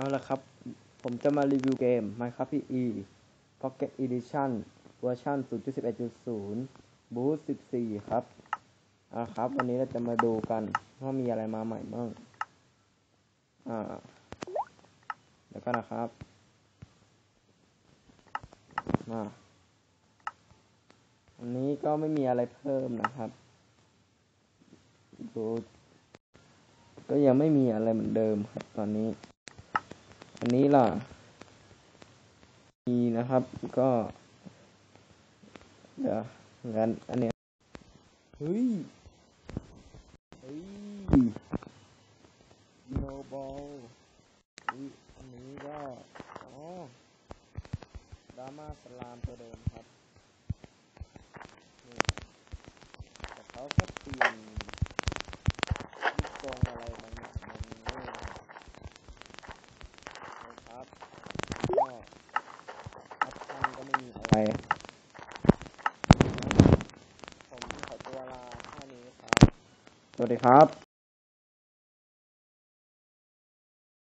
เอาละครับ ผมจะมารีวิวเกม Minecraft PE Pocket Edition เวอร์ชัน0.11.0 Boost 14 ครับอ่าครับ วันนี้เราจะมาดูกันว่ามีอะไรมาใหม่บ้างอ่าเดี๋ยวก็นะครับมาอันนี้ก็ไม่มีอะไรเพิ่มนะครับดูก็ยังไม่มีอะไรเหมือนเดิมครับตอนนี้ อันนี้ล่ะ มีนะครับ ก็ เดี๋ยวงั้นอันเนี้ยเฮ้ย เฮ้ยโนบอลอันนี้ก็อ๋อดราม่าสลามตัวเดิมครับ แต่เขาก็เปลี่ยนลูกทรงอะไรบางอย่างมานี้นะครับ ก็ออปชั่นก็ไม่มีอะไร ผมขอตัวลาแค่นี้ครับ สวัสดีครับ